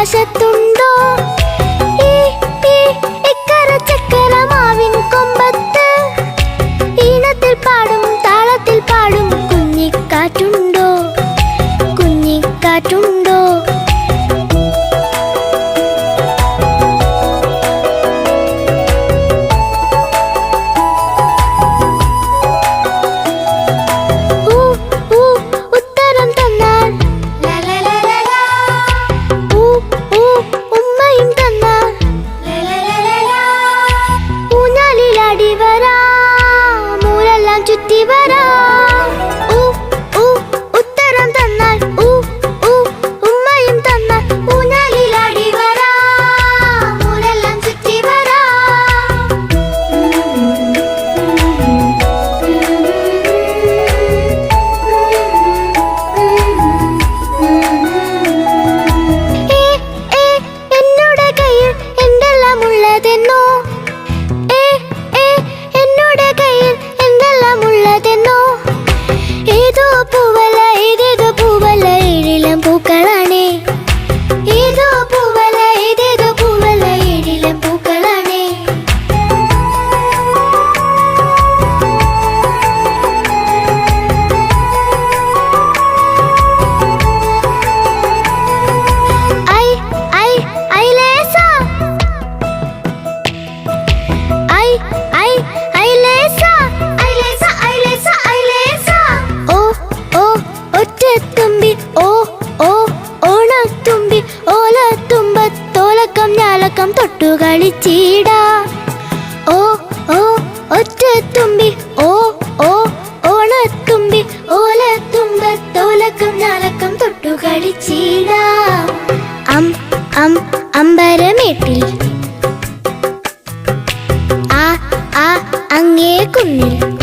আশা তুমি വരാം. ഉത്തരം തന്നാൽ ഉമ്മയും തന്നാൽ ഊഞ്ഞാലിലാടി വരാം. ഊരെല്ലാം ചുറ്റി വരാം. എന്നോട് കയ്യിൽ എന്തെല്ലാം ഉള്ളതെന്നോ? കളിച്ചീടാ. ഓ ഓ ഒറ്റ തുമ്പി ഓ ഓ ഓണത്തുമ്പി ഓലത്തുമ്പത്തോലക്കം ഞാലക്കം തൊട്ടു കളിച്ചീടാ. അം അം അമ്പരമേട്ടിൽ. ആ ആ അങ്ങേ കുന്നിൽ.